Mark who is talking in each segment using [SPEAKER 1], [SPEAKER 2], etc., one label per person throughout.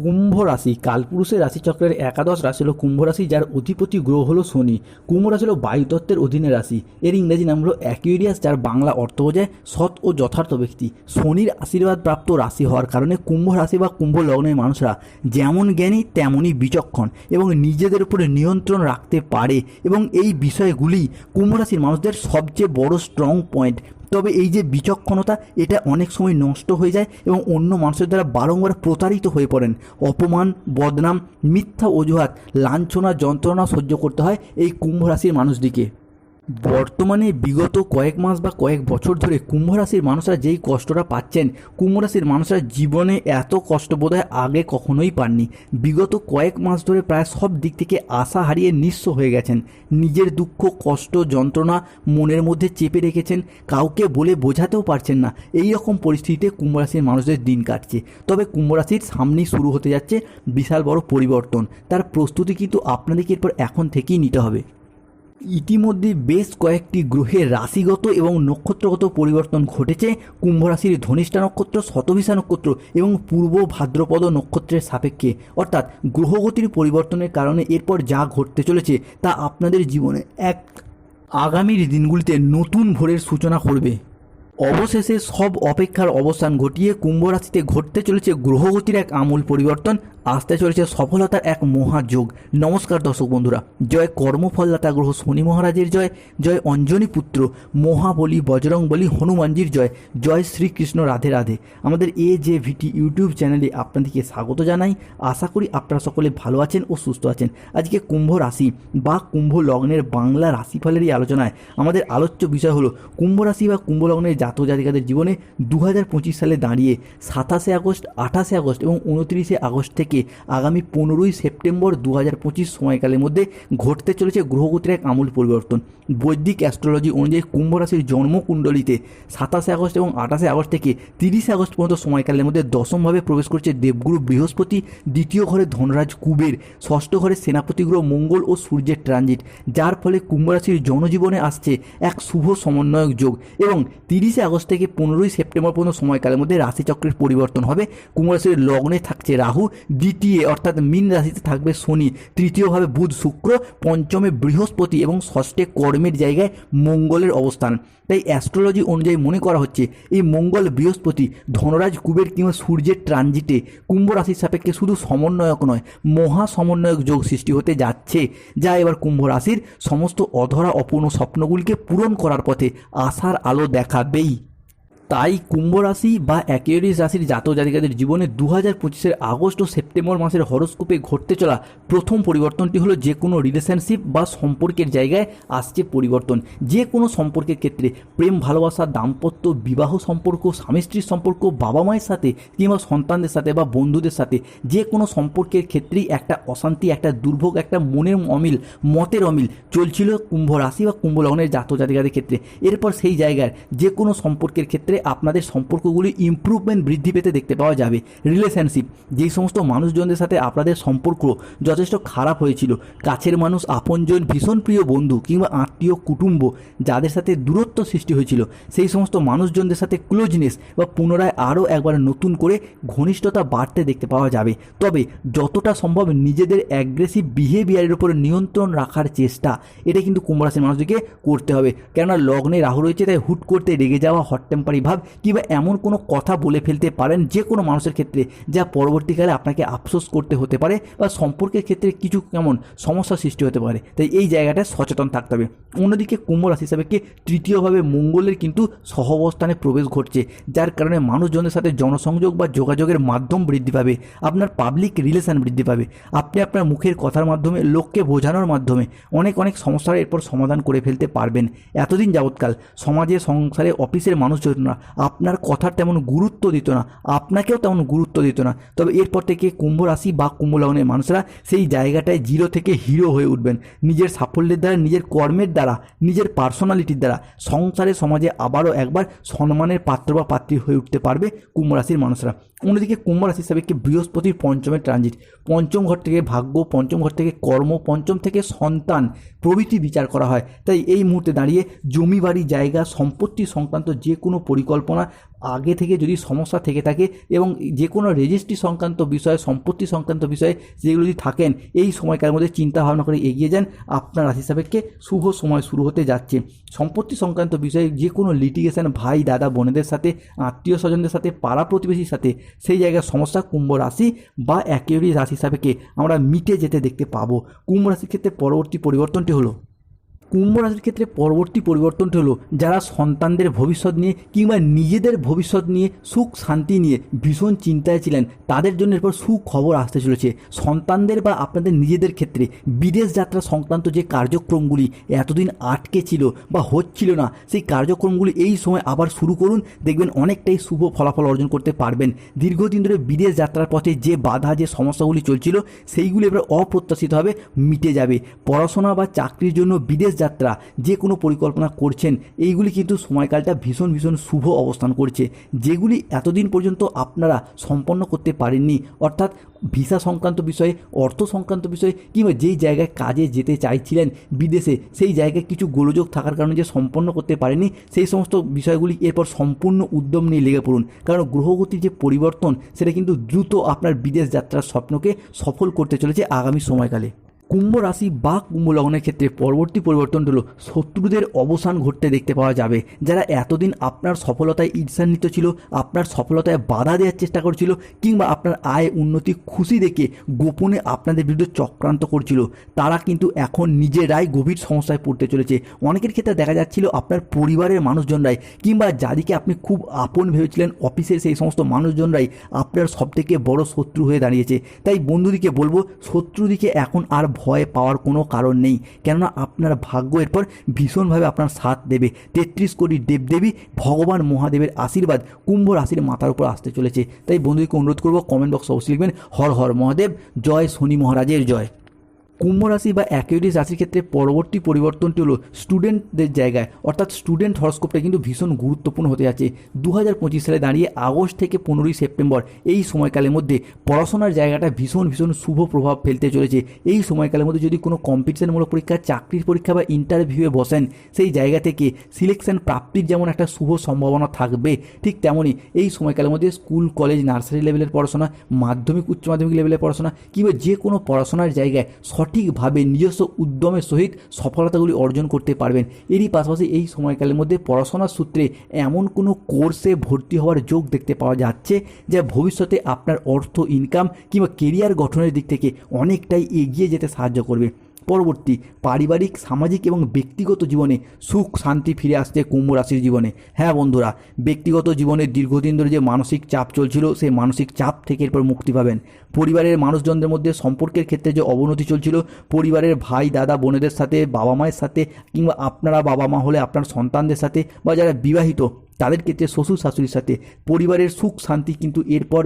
[SPEAKER 1] কুম্ভ রাশি, কালপুরুষের রাশিচক্রের একাদশ রাশি হলো কুম্ভ রাশি, যার অধিপতি গ্রহ হলো শনি। কুম্ভ রাশি হলো বায়ুতত্ত্বের অধীনে রাশি। এর ইংরেজি নাম হলো অ্যাকুইরিয়াস যার বাংলা অর্থ বোঝায় সৎ ও যথার্থ ব্যক্তি। শনির আশীর্বাদ প্রাপ্ত রাশি হওয়ার কারণে কুম্ভ রাশি বা কুম্ভ লগ্নের মানুষরা যেমন জ্ঞানী তেমনই বিচক্ষণ এবং নিজেদের উপরে নিয়ন্ত্রণ রাখতে পারে এবং এই বিষয়গুলি কুম্ভ রাশির মানুষদের সবচেয়ে বড় স্ট্রং পয়েন্ট তবে এই যে বিচক্ষণতা, এটা অনেক সময় নষ্ট হয়ে যায় এবং অন্য মানুষের দ্বারা বারংবার প্রতারিত হয়ে পড়েন। অপমান, বদনাম, মিথ্যা অজুহাত, লাঞ্ছনা, যন্ত্রণা সহ্য করতে হয় এই কুম্ভ রাশির মানুষদিকে বর্তমানে বিগত কয়েক মাস বা কয়েক বছর ধরে কুম্ভ রাশির মানুষরা যেই কষ্টটা পাচ্ছেন, কুম্ভ রাশির মানুষরা জীবনে এত কষ্ট বোধহয় আগে কখনোই পাননি। বিগত কয়েক মাস ধরে প্রায় সব দিক থেকে আশা হারিয়ে নিঃস্ব হয়ে গেছেন। নিজের দুঃখ, কষ্ট, যন্ত্রণা মনের মধ্যে চেপে রেখেছেন। কাউকে বলে বোঝাতেও পারছেন না। এই রকম পরিস্থিতিতে কুম্ভ রাশির মানুষদের দিন কাটছে। তবে কুম্ভ রাশির সামনেই শুরু হতে যাচ্ছে বিশাল বড় পরিবর্তন। তার প্রস্তুতি কিন্তু আপনাদেরকে এরপর এখন থেকেই নিতে হবে। ইতিমধ্যে বেশ কয়েকটি গ্রহের রাশিগত এবং নক্ষত্রগত পরিবর্তন ঘটেছে। কুম্ভ রাশির ধনিষ্ঠা নক্ষত্র, শতভিসা নক্ষত্র এবং পূর্ব ভাদ্রপদ নক্ষত্রের সাপেক্ষে। অর্থাৎ গ্রহগতির পরিবর্তনের কারণে এরপর যা ঘটতে চলেছে তা আপনাদের জীবনে এক আগামীর দিনগুলিতে নতুন ভোরের সূচনা করবে। অবশেষে সব অপেক্ষার অবসান ঘটিয়ে কুম্ভ রাশিতে ঘটতে চলেছে গ্রহগতির এক আমূল পরিবর্তন। আসতে চলেছে সফলতার এক মহাযোগ নমস্কার দর্শক বন্ধুরা, জয় কর্মফলদাতা গ্রহ শনি মহারাজের জয় জয় অঞ্জনী পুত্র মহাবলী বজরং বলি হনুমানজির জয় জয় শ্রীকৃষ্ণ রাধে রাধে। আমাদের এ যে ভিটি ইউটিউব চ্যানেলে আপনাদেরকে স্বাগত জানাই। আশা করি আপনারা সকলে ভালো আছেন ও সুস্থ আছেন। আজকে কুম্ভ রাশি বা কুম্ভ লগ্নের বাংলা রাশিফলেরই আলোচনায় আমাদের আলোচ্য বিষয় হলো কুম্ভ রাশি বা কুম্ভ লগ্নের জাতক জাতিকাদের জীবনে দু হাজার পঁচিশ সালে দাঁড়িয়ে সাতাশে আগস্ট, আঠাশে আগস্ট এবং উনত্রিশে আগস্ট থেকে আগামী পনেরোই সেপ্টেম্বর দু হাজার পঁচিশ সময়কালের মধ্যে ঘটতে চলেছে গ্রহগতির এক আমূল পরিবর্তন। বৈদিক অ্যাস্ট্রোলজি অনুযায়ী কুম্ভ রাশির জন্মকুণ্ডলিতে সাতাশে আগস্ট এবং আঠাশে আগস্ট থেকে তিরিশে আগস্ট পর্যন্ত সময়কালের মধ্যে দশমভাবে প্রবেশ করছে দেবগুরু বৃহস্পতি, দ্বিতীয় ঘরে ধনরাজ কুবের, ষষ্ঠ ঘরে সেনাপতি গ্রহ মঙ্গল ও সূর্যের ট্রানজিট যার ফলে কুম্ভ রাশির জনজীবনে আসছে এক শুভ সমন্বয়ক যোগ এবং তিরিশে আগস্ট থেকে পনেরোই সেপ্টেম্বর পর্যন্ত সময়কালের মধ্যে রাশিচক্রের পরিবর্তন হবে। কুম্ভ রাশির লগ্নে থাকছে রাহু দ্বিতীয় অর্থাৎ মীন রাশিতে থাকবে শনি। তৃতীয়ভাবে বুধ শুক্র, পঞ্চমে বৃহস্পতি এবং ষষ্ঠে কর্মের জায়গায় মঙ্গলের অবস্থান। তাই অ্যাস্ট্রোলজি অনুযায়ী মনে করা হচ্ছে, এই মঙ্গল বৃহস্পতি ধনরাজ কুবের কিংবা সূর্যের ট্রানজিটে কুম্ভ রাশির সাপেক্ষে শুধু সমন্বয়ক নয়, মহা সমন্বয়ক যোগ সৃষ্টি হতে যাচ্ছে, যা এবার কুম্ভ রাশির সমস্ত অধরা অপূর্ণ স্বপ্নগুলিকে পূরণ করার পথে আশার আলো দেখাবেই। তাই কুম্ভ রাশি বা অ্যাকিউরিস রাশির জাতক জাতিকাদের জীবনে দু হাজার পঁচিশের আগস্ট ও সেপ্টেম্বর মাসের হরস্কোপে ঘটতে চলা প্রথম পরিবর্তনটি হলো যে কোনো রিলেশনশিপ বা সম্পর্কের জায়গায় আসছে পরিবর্তন। যে কোনো সম্পর্কের ক্ষেত্রে প্রেম, ভালোবাসা, দাম্পত্য, বিবাহ সম্পর্ক, স্বামী স্ত্রীর সম্পর্ক, বাবা মায়ের সাথে কিংবা সন্তানদের সাথে বা বন্ধুদের সাথে যে কোনো সম্পর্কের ক্ষেত্রেই একটা অশান্তি, একটা দুর্ভোগ, একটা মনের অমিল, মতের অমিল চলছিল কুম্ভ রাশি বা কুম্ভ লগ্নের জাতক জাতিকাদের ক্ষেত্রে। এরপর সেই জায়গায় যে কোনো সম্পর্কের ক্ষেত্রে আপনাদের সম্পর্কগুলি ইমপ্রুভমেন্ট বৃদ্ধি পেতে দেখতে পাওয়া যাবে। রিলেশনশিপ যেই সমস্ত মানুষজনদের সাথে আপনাদের সম্পর্ক যথেষ্ট খারাপ হয়েছিল, কাছের মানুষ আপনজন ভীষণ প্রিয় বন্ধু কিংবা আত্মীয় কুটুম্ব যাদের সাথে দূরত্ব সৃষ্টি হয়েছিল, সেই সমস্ত মানুষজনদের সাথে ক্লোজনেস বা পুনরায় আরও একবার নতুন করে ঘনিষ্ঠতা বাড়তে দেখতে পাওয়া যাবে। তবে যতটা সম্ভব নিজেদের অ্যাগ্রেসিভ বিহেভিয়ারের উপরে নিয়ন্ত্রণ রাখার চেষ্টা, এটা কিন্তু কুম্ভ রাশির মানুষদেরকে করতে হবে। কেননা লগ্নে রাহু রয়েছে, তাই হুট করতে রেগে যাওয়া হট টেম্পারি ভাব কিংবা এমন কোনো কথা বলে ফেলতে পারেন যে কোনো মানুষের ক্ষেত্রে যা পরবর্তীকালে আপনাকে আফসোস করতে হতে পারে বা সম্পর্কের ক্ষেত্রে কিছু কেমন সমস্যা সৃষ্টি হতে পারে। তাই এই জায়গাটায় সচেতন থাকতে হবে। অন্যদিকে কুম্ভ রাশি হিসাবে তৃতীয়ভাবে মঙ্গলের কিন্তু সহবস্থানে প্রবেশ ঘটছে, যার কারণে মানুষজনের সাথে জনসংযোগ বা যোগাযোগের মাধ্যম বৃদ্ধি পাবে, আপনার পাবলিক রিলেশন বৃদ্ধি পাবে, আপনি আপনার মুখের কথার মাধ্যমে, লোককে বোঝানোর মাধ্যমে অনেক অনেক সমস্যার এরপর সমাধান করে ফেলতে পারবেন। এতদিন যাবৎকাল সমাজে, সংসারে, অফিসের মানুষজনরা আপনার কথার তেমন গুরুত্ব দিত না, আপনাকেও তেমন গুরুত্ব দিত না। তবে এরপর থেকে কুম্ভ রাশি বা কুম্ভ লগ্নের মানুষরা সেই জায়গাটায় জিরো থেকে হিরো হয়ে উঠবেন। নিজের সাফল্যের দ্বারা, নিজের কর্মের দ্বারা, নিজের পার্সোনালিটির দ্বারা সংসারে, সমাজে আবারও একবার সম্মানের পাত্র বা পাত্রী হয়ে উঠতে পারবে কুম্ভ রাশির মানুষরা। অন্যদিকে কুম্ভ হিসাবে একটি বৃহস্পতির পঞ্চমের ট্রানজিট পঞ্চম ঘর থেকে ভাগ্য, পঞ্চম ঘর থেকে কর্ম, পঞ্চম থেকে সন্তান প্রভৃতি বিচার করা হয়। তাই এই মুহূর্তে দাঁড়িয়ে জমি বাড়ি, জায়গা, সম্পত্তি সংক্রান্ত যে কোনো পরিকল্পনা আগে থেকে যদি সমস্যা থেকে থাকে এবং যে কোনো রেজিস্ট্রি সংক্রান্ত বিষয়ে, সম্পত্তি সংক্রান্ত বিষয়ে যেগুলো যদি থাকেন, এই সময়কালের মধ্যে চিন্তা ভাবনা করে এগিয়ে যান। আপনার রাশি সাপেক্ষে শুভ সময় শুরু হতে যাচ্ছে। সম্পত্তি সংক্রান্ত বিষয়ে যে কোনো লিটিগেশন ভাই, দাদা, বোনেদের সাথে, আত্মীয় স্বজনদের সাথে, পাড়া প্রতিবেশীর সাথে, সেই জায়গার সমস্যা, কুম্ভ রাশি বা একেবারেই রাশি সাপেক্ষে আমরা মিটে যেতে দেখতে পাবো। কুম্ভ রাশির ক্ষেত্রে পরবর্তী পরিবর্তনটি হলো কুম্ভ রাশির ক্ষেত্রে পরবর্তী পরিবর্তনটি হলো যারা সন্তানদের ভবিষ্যৎ নিয়ে কিংবা নিজেদের ভবিষ্যৎ নিয়ে সুখ, শান্তি নিয়ে ভীষণ চিন্তায় ছিলেন, তাদের জন্য এরপর সুখবর আসতে চলেছে। সন্তানদের বা আপনাদের নিজেদের ক্ষেত্রে বিদেশ যাত্রা সংক্রান্ত যে কার্যক্রমগুলি এতদিন আটকে ছিল বা হচ্ছিল না, সেই কার্যক্রমগুলি এই সময় আবার শুরু করুন, দেখবেন অনেকটাই শুভ ফলাফল অর্জন করতে পারবেন। দীর্ঘদিন ধরে বিদেশ যাত্রার পথে যে বাধা, যে সমস্যাগুলি চলছিল, সেইগুলি এবার অপ্রত্যাশিতভাবে মিটে যাবে। পড়াশোনা বা চাকরির জন্য বিদেশ যাত্রা, যে কোনো পরিকল্পনা করছেন, এইগুলি কিন্তু সময়কালটা ভীষণ ভীষণ শুভ অবস্থান করছে। যেগুলি এতদিন পর্যন্ত আপনারা সম্পন্ন করতে পারেননি, অর্থাৎ ভিসা সংক্রান্ত বিষয়ে, অর্থ সংক্রান্ত বিষয়ে, কিংবা যেই জায়গায় কাজে যেতে চাইছিলেন বিদেশে, সেই জায়গায় কিছু গোলযোগ থাকার কারণে যে সম্পন্ন করতে পারেনি সেই সমস্ত বিষয়গুলি এরপর সম্পূর্ণ উদ্যম নিয়ে লেগে পড়ুন। কারণ গ্রহগতির যে পরিবর্তন, সেটা কিন্তু দ্রুত আপনার বিদেশ যাত্রার স্বপ্নকে সফল করতে চলেছে আগামী সময়কালে। কুম্ভ রাশি বা কুম্ভ লগ্নের ক্ষেত্রে পরবর্তী পরিবর্তন হলো শত্রুদের অবসান ঘটতে দেখতে পাওয়া যাবে। যারা এতদিন আপনার সফলতায় ঈর্ষান্বিত ছিল, আপনার সফলতায় বাধা দেওয়ার চেষ্টা করছিল কিংবা আপনার আয় উন্নতি খুশি দেখে গোপনে আপনাদের বিরুদ্ধে চক্রান্ত করছিল, তারা কিন্তু এখন নিজেরাই গভীর সমস্যায় পড়তে চলেছে। অনেকের ক্ষেত্রে দেখা যাচ্ছিল আপনার পরিবারের মানুষজনরাই কিংবা যাদিকে আপনি খুব আপন ভেবেছিলেন অফিসের সেই সমস্ত মানুষজনরাই আপনার সবথেকে বড় শত্রু হয়ে দাঁড়িয়েছে। তাই বন্ধুদিকে বলব, শত্রুদিকে এখন আর ভয় পাওয়ার কোনো কারণ নেই। কেননা আপনার ভাগ্য এরপর ভীষণভাবে আপনার সাথ দেবে। তেত্রিশ কোটি দেবদেবী ভগবান মহাদেবের আশীর্বাদ কুম্ভ রাশির মাথার উপর আসতে চলেছে। তাই বন্ধুকে অনুরোধ করব কমেন্ট বক্সে অবশ্যই লিখবেন, হর হর মহাদেব, জয় শনি মহারাজের জয়। কুম্ভ রাশি বা অ্যাকুইটিস রাশির ক্ষেত্রে পরবর্তী পরিবর্তনটি হলো স্টুডেন্টদের জায়গায়। অর্থাৎ স্টুডেন্ট হরস্কোপটা কিন্তু ভীষণ গুরুত্বপূর্ণ হতে যাচ্ছে। দু হাজার পঁচিশ সালে দাঁড়িয়ে আগস্ট থেকে পনেরোই সেপ্টেম্বর এই সময়কালের মধ্যে পড়াশোনার জায়গাটা ভীষণ ভীষণ শুভ প্রভাব ফেলতে চলেছে। এই সময়কালের মধ্যে যদি কোনো কম্পিটিশনমূলক পরীক্ষা, চাকরির পরীক্ষা বা ইন্টারভিউয়ে বসেন, সেই জায়গা থেকে সিলেকশন প্রাপ্তির যেমন একটা শুভ সম্ভাবনা থাকবে, ঠিক তেমনই এই সময়কালের মধ্যে স্কুল কলেজ নার্সারি লেভেলের পড়াশোনা, মাধ্যমিক, উচ্চ মাধ্যমিক লেভেলের পড়াশোনা কিংবা যে কোনো পড়াশোনার জায়গায় সঠিকভাবে নিজস্ব উদ্যমের সহিত সফলতাগুলি অর্জন করতে পারবেন। এরই পাশাপাশি এই সময়কালের মধ্যে পড়াশোনার সূত্রে এমন কোনো কোর্সে ভর্তি হওয়ার যোগ দেখতে পাওয়া যাচ্ছে যা ভবিষ্যতে আপনার অর্থ ইনকাম কিংবা কেরিয়ার গঠনের দিক থেকে অনেকটাই এগিয়ে যেতে সাহায্য করবে। পরবর্তী পারিবারিক, সামাজিক এবং ব্যক্তিগত জীবনে সুখ, শান্তি ফিরে আসছে কুম্ভ রাশির জীবনে। হ্যাঁ বন্ধুরা, ব্যক্তিগত জীবনে দীর্ঘদিন ধরে যে মানসিক চাপ চলছিল, সেই মানসিক চাপ থেকে এরপর মুক্তি পাবেন। পরিবারের মানুষজনদের মধ্যে সম্পর্কের ক্ষেত্রে যে অবনতি চলছিল, পরিবারের ভাই, দাদা, বোনেদের সাথে, বাবা মায়ের সাথে কিংবা আপনারা বাবা মা হলে আপনার সন্তানদের সাথে বা যারা বিবাহিত, তাদের ক্ষেত্রে শ্বশুর শাশুড়ির সাথে। পরিবারের সুখ, শান্তি কিন্তু এরপর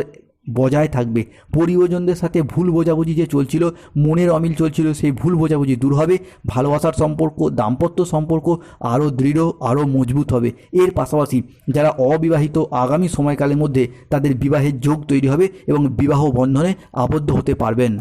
[SPEAKER 1] বজায় থাকবে। পরিবজনদের সাথে ভুল বোঝাবুঝি যে চলছিল, মনের অমিল চলছিল, সেই ভুল বোঝাবুঝি দূর হবে। ভালোবাসার সম্পর্ক, দাম্পত্য সম্পর্ক আরও দৃঢ়, আরও মজবুত হবে। এর পাশাপাশি যারা অবিবাহিত, আগামী সময়কালের মধ্যে তাদের বিবাহের যোগ তৈরি হবে এবং বিবাহ বন্ধনে আবদ্ধ হতে পারবেন।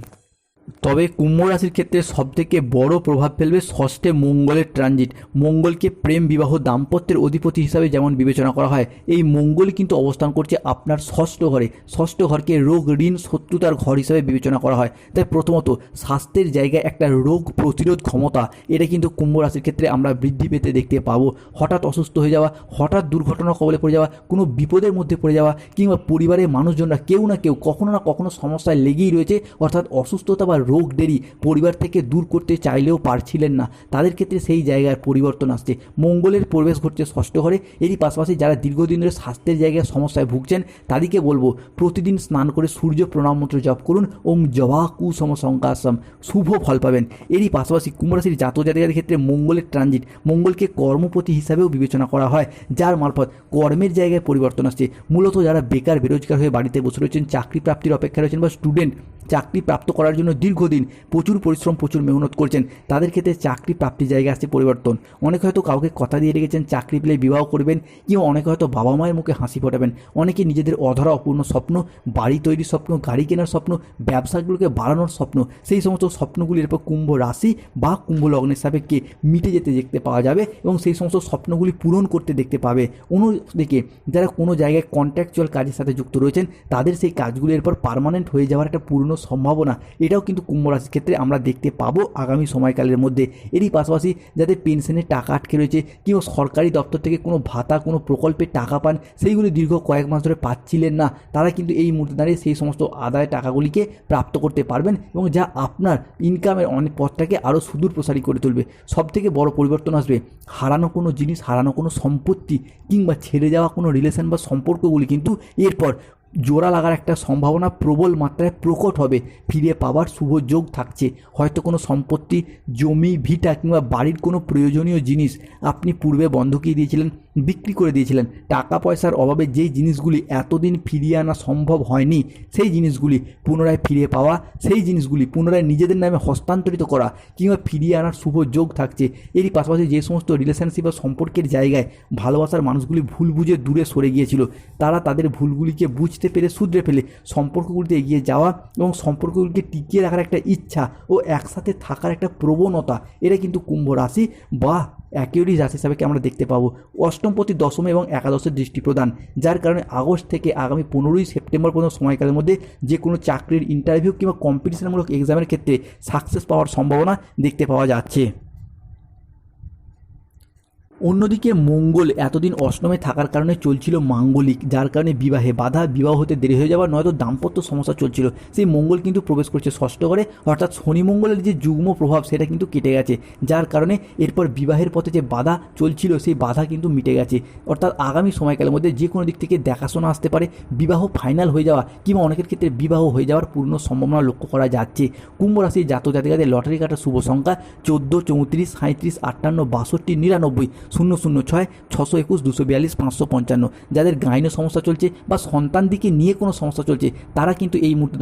[SPEAKER 1] তবে কুম্ভ রাশির ক্ষেত্রে সবথেকে বড় প্রভাব ফেলবে ষষ্ঠে মঙ্গলের ট্রানজিট। মঙ্গলকে প্রেম, বিবাহ, দাম্পত্যের অধিপতি হিসাবে যেমন বিবেচনা করা হয়, এই মঙ্গল কিন্তু অবস্থান করছে আপনার ষষ্ঠ ঘরে। ষষ্ঠ ঘরকে রোগ, ঋণ, শত্রুতার ঘর হিসাবে বিবেচনা করা হয়। তাই প্রথমত, স্বাস্থ্যের জায়গায় একটা রোগ প্রতিরোধ ক্ষমতা, এটা কিন্তু কুম্ভ রাশির ক্ষেত্রে আমরা বৃদ্ধি পেতে দেখতে পাবো। হঠাৎ অসুস্থ হয়ে যাওয়া, হঠাৎ দুর্ঘটনা কবলে পড়ে যাওয়া, কোনো বিপদের মধ্যে পড়ে যাওয়া, কিংবা পরিবারের মানুষজনরা কেউ না কেউ কখনো না কখনো সমস্যায় লেগেই রয়েছে, অর্থাৎ অসুস্থতা বা রোগ দেরি পরিবার থেকে দূর করতে চাইলেও পারছিলেন না। তাদের ক্ষেত্রে সেই জায়গার পরিবর্তন আসছে। মঙ্গলের প্রবেশ ঘটছে ষষ্ঠ ঘরে এরই পাশাপাশি যারা দীর্ঘদিন ধরে স্বাস্থ্যের জায়গায় সমস্যায় ভুগছেন, তাদেরকে বলব প্রতিদিন স্নান করে সূর্য প্রণাম মন্ত্র জপ করুন। ওম জবা কুসম সংকাসম শুভ ফল পাবেন। এরই পাশাপাশি কুম্ভরাশির জাতক জাতিকাদের ক্ষেত্রে মঙ্গলের ট্রানজিট। মঙ্গলকে কর্মপতি হিসাবেও বিবেচনা করা হয়, যার মারফত কর্মের জায়গায় পরিবর্তন আসছে। মূলত যারা বেকার, বেরোজগার হয়ে বাড়িতে বসে রয়েছেন, চাকরি প্রাপ্তির অপেক্ষা রয়েছেন বা স্টুডেন্ট চাকরি প্রাপ্ত করার জন্য দীর্ঘদিন প্রচুর পরিশ্রম, প্রচুর মেহনত করছেন। তাদের ক্ষেত্রে চাকরি প্রাপ্তির জায়গায় আসছে পরিবর্তন। অনেকে হয়তো কাউকে কথা দিয়ে রেখেছেন, চাকরি পেলে বিবাহ করবেন কিংবা অনেকে হয়তো বাবা মায়ের মুখে হাসি ফোটাবেন। অনেকে নিজেদের অধরা অপূর্ণ স্বপ্ন, বাড়ি তৈরির স্বপ্ন, গাড়ি কেনার স্বপ্ন, ব্যবসাগুলোকে বাড়ানোর স্বপ্ন, সেই সমস্ত স্বপ্নগুলির এরপর কুম্ভ রাশি বা কুম্ভ লগ্নের সাপেক্ষে মিটে যেতে দেখতে পাওয়া যাবে এবং সেই সমস্ত স্বপ্নগুলি পূরণ করতে দেখতে পাবে। অন্যদিকে যারা কোনো জায়গায় কন্ট্রাকচুয়াল কাজের সাথে যুক্ত রয়েছেন, তাদের সেই কাজগুলি এরপর পার্মানেন্ট হয়ে যাওয়ার একটা পূর্ণ সম্ভাবনা, এটাও কিন্তু কুম্ভ রাশির ক্ষেত্রে আমরা দেখতে পাবো আগামী সময়কালের মধ্যে। এরই পাশাপাশি যাদের পেনশনের টাকা আটকে রয়েছে কিংবা সরকারি দপ্তর থেকে কোনো ভাতা, কোনো প্রকল্পের টাকা পান, সেইগুলি দীর্ঘ কয়েক মাস ধরে পাচ্ছিলেন না। তারা কিন্তু এই মুহূর্তে দাঁড়িয়ে সেই সমস্ত আদায় টাকাগুলিকে প্রাপ্ত করতে পারবেন এবং যা আপনার ইনকামের অনেক পথটাকে আরও সুদূর প্রসারী করে তুলবে। সব থেকে বড় পরিবর্তন আসবে হারানো কোনো জিনিস, হারানো কোনো সম্পত্তি কিংবা ছেড়ে যাওয়া কোনো রিলেশন বা সম্পর্কগুলি কিন্তু এরপর জোড়া লাগার একটা সম্ভাবনা প্রবল মাত্রায় প্রকট হবে। ফিরে পাওয়ার শুভ যোগ থাকছে। হয়তো কোনো সম্পত্তি, জমি, ভিটা কিংবা বাড়ির কোনো প্রয়োজনীয় জিনিস আপনি পূর্বে বন্ধকি দিয়েছিলেন। বিক্রি করে দিয়েছিলেন। টাকা পয়সার অভাবে যেই জিনিসগুলি এতদিন ফিরিয়ে আনা সম্ভব হয়নি, সেই জিনিসগুলি পুনরায় ফিরে পাওয়া, সেই জিনিসগুলি পুনরায় নিজেদের নামে হস্তান্তরিত করা কিংবা ফিরিয়ে আনার শুভ যোগ থাকছে, এরই পাশাপাশি যে সমস্ত রিলেশনশিপ বা সম্পর্কের জায়গায় ভালোবাসার মানুষগুলি ভুল বুঝে দূরে সরে গিয়েছিল, তারা তাদের ভুলগুলিকে বুঝতে পেরে শুধরে ফেলে সম্পর্কগুলিতে এগিয়ে যাওয়া এবং সম্পর্কগুলিকে টিকিয়ে রাখার একটা ইচ্ছা ও একসাথে থাকার একটা প্রবণতা, এটা কিন্তু কুম্ভ রাশি বা একেরই রাশি হিসাবে আমরা দেখতে পাবো? অষ্টম প্রতি দশম এবং একাদশের দৃষ্টি প্রদান, যার কারণে আগস্ট থেকে আগামী পনেরোই সেপ্টেম্বর পর্যন্ত সময়কালের মধ্যে যে কোনো চাকরির ইন্টারভিউ কিংবা কম্পিটিশনমূলক এক্সামের ক্ষেত্রে সাকসেস পাওয়ার সম্ভাবনা দেখতে পাওয়া যাচ্ছে। অন্যদিকে মঙ্গল এতদিন অষ্টমে থাকার কারণে চলছিল মাঙ্গলিক, যার কারণে বিবাহে বাধা, বিবাহ হতে দেরি হয়ে যাওয়ার নয়তো দাম্পত্য সমস্যা চলছিল। সেই মঙ্গল কিন্তু প্রবেশ করছে ষষ্ঠ ঘরে, অর্থাৎ শনি মঙ্গলের যে যুগ্ম প্রভাব, সেটা কিন্তু কেটে গেছে, যার কারণে এরপর বিবাহের পথে যে বাধা চলছিল, সেই বাধা কিন্তু মিটে গেছে। অর্থাৎ আগামী সময়কালের মধ্যে যে কোনো দিক থেকে দেখাশোনা আসতে পারে, বিবাহ ফাইনাল হয়ে যাওয়া কিংবা অনেকের ক্ষেত্রে বিবাহ হয়ে যাওয়ার পূর্ণ সম্ভাবনা লক্ষ্য করা যাচ্ছে। কুম্ভ রাশির জাতক জাতিকাদের লটারি কাটার শুভ সংখ্যা চোদ্দ, চৌত্রিশ সাঁত্রিশ আটান্ন, বাষট্টি, নিরানব্বই। শূন্য শূন্য ছয়, ছশো একুশ, দুশো বিয়াল্লিশ, পাঁচশো পঞ্চান্ন। যাদের গাইনো সমস্যা চলছে বা সন্তান দিকে নিয়ে কোনো সমস্যা চলছে, তারা কিন্তু এই মুহূর্তে